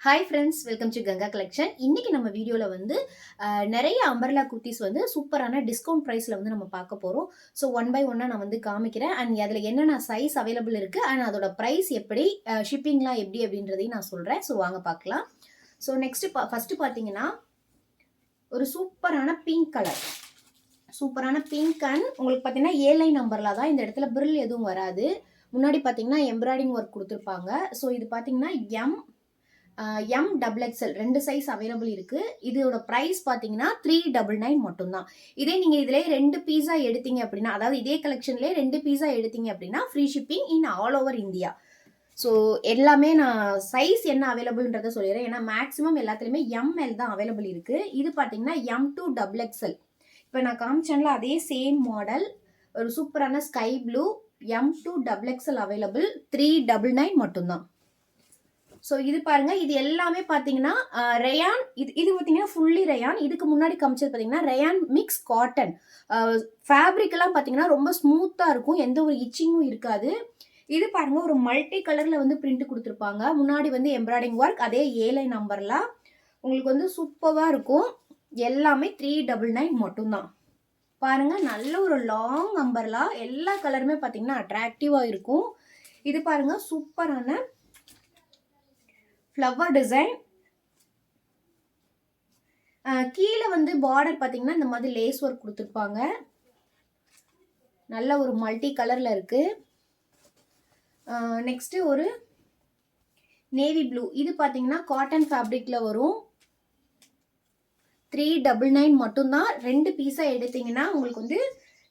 Hi friends welcome to Ganga collection இன்றைக்கி நம்ம வீடியோவில் வந்து நிறைய அம்பர்லா குர்த்திஸ் வந்து சூப்பரான டிஸ்கவுண்ட் ப்ரைஸில் வந்து நம்ம பார்க்க போகிறோம் ஸோ ஒன் பை ஒன்னாக நான் வந்து காமிக்கிறேன். அண்ட் அதில் என்னென்ன சைஸ் அவைலபிள் இருக்குது அண்ட் அதோட ப்ரைஸ் எப்படி ஷிப்பிங்லாம் எப்படி அப்படின்றதையும் நான் சொல்கிறேன் ஸோ வாங்க பார்க்கலாம். ஸோ நெக்ஸ்ட்டு பா ஃபஸ்ட்டு பார்த்தீங்கன்னா ஒரு சூப்பரான பிங்க் கலர் சூப்பரான பிங்க் அண்ட் உங்களுக்கு பார்த்தீங்கன்னா ஏழை நம்பரில் தான். இந்த இடத்துல பிரில் எதுவும் வராது. முன்னாடி பார்த்தீங்கன்னா எம்ப்ராய்டிங் ஒர்க் கொடுத்துருப்பாங்க. ஸோ இது பார்த்தீங்கன்னா எம் எம் டபுள் எக்ஸ்எல் ரெண்டு சைஸ் அவைலபிள் இருக்குது இதோட ப்ரைஸ் பார்த்தீங்கன்னா த்ரீ டபுள் நைன் மட்டும்தான். இதே நீங்கள் இதிலே ரெண்டு பீஸா எடுத்தீங்க அப்படின்னா அதாவது இதே கலெக்ஷன்லேயே ரெண்டு பீஸா எடுத்தீங்க அப்படின்னா free shipping in all over India so எல்லாமே நான் சைஸ் என்ன அவைலபிள்ன்றதை சொல்லிடுறேன். ஏன்னா மேக்ஸிமம் எல்லாத்துலேயுமே எம்எல் தான் அவைலபிள் இருக்குது இது பார்த்தீங்கன்னா எம் டூ டபுள் எக்ஸ்எல் இப்போ நான் காமிச்சேன்ல அதே சேம் மாடல் ஒரு சூப்பரான sky blue M two double XL available three double nine மட்டும்தான். ஸோ இது பாருங்க இது எல்லாமே பார்த்தீங்கன்னா ரயான் இது இது பார்த்தீங்கன்னா ஃபுல்லி ரயான் இதுக்கு முன்னாடி காமிச்சது பார்த்தீங்கன்னா ரயான் மிக்ஸ் காட்டன் ஃபேப்ரிக்கெல்லாம் பார்த்தீங்கன்னா ரொம்ப ஸ்மூத்தாக இருக்கும் எந்த ஒரு இச்சிங்கும் இருக்காது. இது பாருங்க ஒரு மல்டி கலரில் வந்து பிரிண்ட் கொடுத்துருப்பாங்க. முன்னாடி வந்து எம்ப்ராய்டிங் ஒர்க் அதே ஏழை நம்பர்லாம் உங்களுக்கு வந்து சூப்பராக இருக்கும். எல்லாமே த்ரீ டபுள் நைன் மட்டும்தான். பாருங்க நல்ல ஒரு லாங் அம்பர்லாம் எல்லா கலருமே பார்த்தீங்கன்னா அட்ராக்டிவாக இருக்கும். இது பாருங்க சூப்பரான ஃப்ளவர் டிசைன் கீழே வந்து பார்டர் பார்த்தீங்கன்னா இந்த மாதிரி லேஸ் ஒர்க் கொடுத்துருப்பாங்க. நல்ல ஒரு மல்டி கலரில் இருக்குது நெக்ஸ்ட்டு ஒரு நேவி ப்ளூ இது பார்த்தீங்கன்னா காட்டன் ஃபேப்ரிக்கில் வரும். த்ரீ டபுள் நைன் மட்டும்தான். ரெண்டு பீஸாக எடுத்தீங்கன்னா உங்களுக்கு வந்து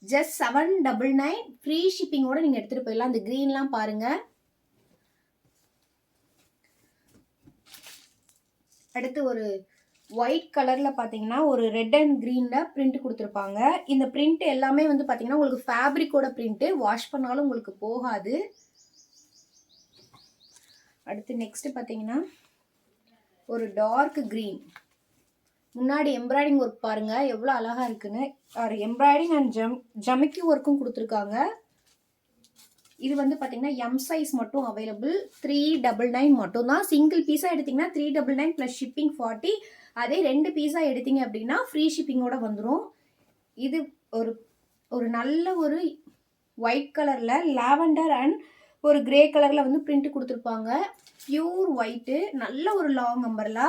just seven double nine free ஷிப்பிங்கோட நீங்கள் எடுத்துகிட்டு போயிடலாம். அந்த க்ரீன்லாம் பாருங்கள் அடுத்து ஒரு ஒயிட் கலரில் பார்த்தீங்கன்னா ஒரு ரெட் அண்ட் க்ரீனில் பிரிண்ட் கொடுத்துருப்பாங்க. இந்த பிரிண்ட் எல்லாமே வந்து பார்த்தீங்கன்னா உங்களுக்கு ஃபேப்ரிக்கோட பிரிண்ட்டு வாஷ் பண்ணாலும் உங்களுக்கு போகாது. அடுத்து நெக்ஸ்ட் பார்த்தீங்கன்னா ஒரு டார்க் க்ரீன் முன்னாடி எம்ப்ராய்டிங் ஒர்க் பாருங்கள் எவ்வளோ அழகாக இருக்குன்னு. எம்ப்ராய்டிங் அண்ட் ஜம் ஜமிக்கி ஒர்க்கும் கொடுத்துருக்காங்க. இது வந்து பார்த்தீங்கன்னா எம் சைஸ் மட்டும் அவைலபிள் த்ரீ டபுள் நைன் மட்டும் தான். சிங்கிள் பீஸாக எடுத்தீங்கன்னா three double nine plus shipping forty அதே ரெண்டு பீஸாக எடுத்தீங்க அப்படின்னா ஃப்ரீ ஷிப்பிங்கோட வந்துடும் இது ஒரு ஒரு நல்ல ஒரு ஒயிட் கலரில் லாவெண்டர் அண்ட் ஒரு கிரே கலரில் வந்து பிரிண்ட் கொடுத்துருப்பாங்க. பியூர் ஒயிட்டு நல்ல ஒரு லாங் அம்பர்லா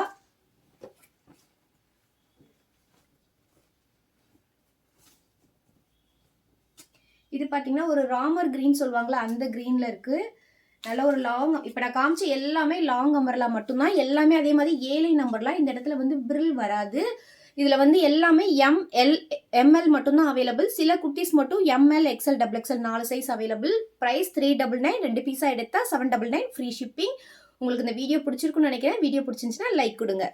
இது பார்த்தீங்கன்னா ஒரு ராமர் கிரீன் சொல்லுவாங்களா அந்த க்ரீனில் இருக்குது நல்ல ஒரு லாங் இப்போ நான் காமிச்ச எல்லாமே லாங் அம்பர்லா மட்டும்தான். எல்லாமே அதே மாதிரி ஏழை நம்பர்லாம் இந்த இடத்துல வந்து பிரில் வராது. இதில் வந்து எல்லாமே எம் எல் எம்எல் மட்டும்தான் அவைலபிள் சில குட்டீஸ் மட்டும் எம்எல் எக்ஸ்எல் டபுள் எக்ஸ்எல் நாலு size available price three double nine ரெண்டு பீஸாக எடுத்தால் seven double nine free shipping உங்களுக்கு இந்த வீடியோ பிடிச்சிருக்குன்னு நினைக்கிறேன். வீடியோ பிடிச்சிருந்துச்சுன்னா லைக் கொடுங்க.